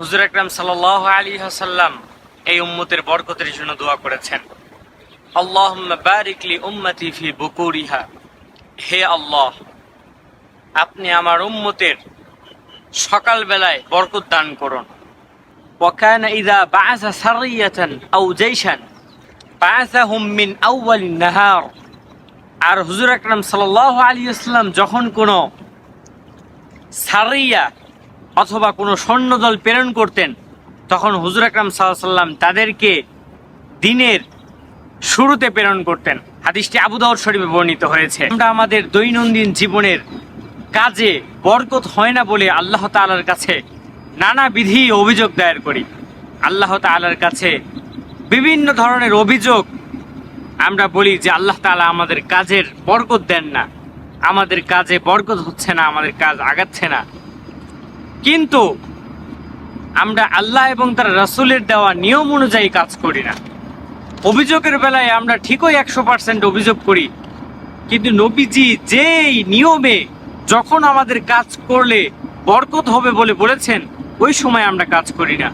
হুজুর আকরাম সাল্লাহ আলী হাসাল্লাম এই উম্মতের বরকতের জন্য দোয়া করেছেন আল্লাহ বারিকলি উম্মতি ফি বুকুরিহা হে আল্লাহ আপনি আমার উম্মতের সকালবেলায় বরকত দান করুন وكان إذا بعث سرية أو جيشا بعثهم من أول النهار আর হুজুর আকরাম সাল্লাহ আলী ইসলাম যখন কোনো সারিয়া অথবা কোনো সৈন্যদল প্রেরণ করতেন, তখন হুজুর আকরাম সাল্লাম তাদেরকে দিনের শুরুতে প্রেরণ করতেন। হাদিসটি আবু দাউদ শরীফে বর্ণিত হয়েছে। আমরা আমাদের দৈনন্দিন জীবনের কাজে বরকত হয় না বলে আল্লাহ তাআলার কাছে নানা বিধি অভিযোগ দায়ের করি। আল্লাহ তাআলার কাছে বিভিন্ন ধরনের অভিযোগ আমরা বলি যে আল্লাহ তাআলা আমাদের কাজের বরকত দেন না। আমাদের কাজে বরকত হচ্ছে না, আমাদের কাজ আগাচ্ছে না। কিন্তু আমরা আল্লাহ এবং তার রাসুলের দেওয়া নিয়ম অনুযায়ী কাজ করি না। অভিযোগের বেলায় আমরা ঠিকই একশো পার্সেন্ট অভিযোগ করি, কিন্তু নবীজি যেই নিয়মে যখন আমাদের কাজ করলে বরকত হবে বলে বলেছেন, ওই সময় আমরা কাজ করি না।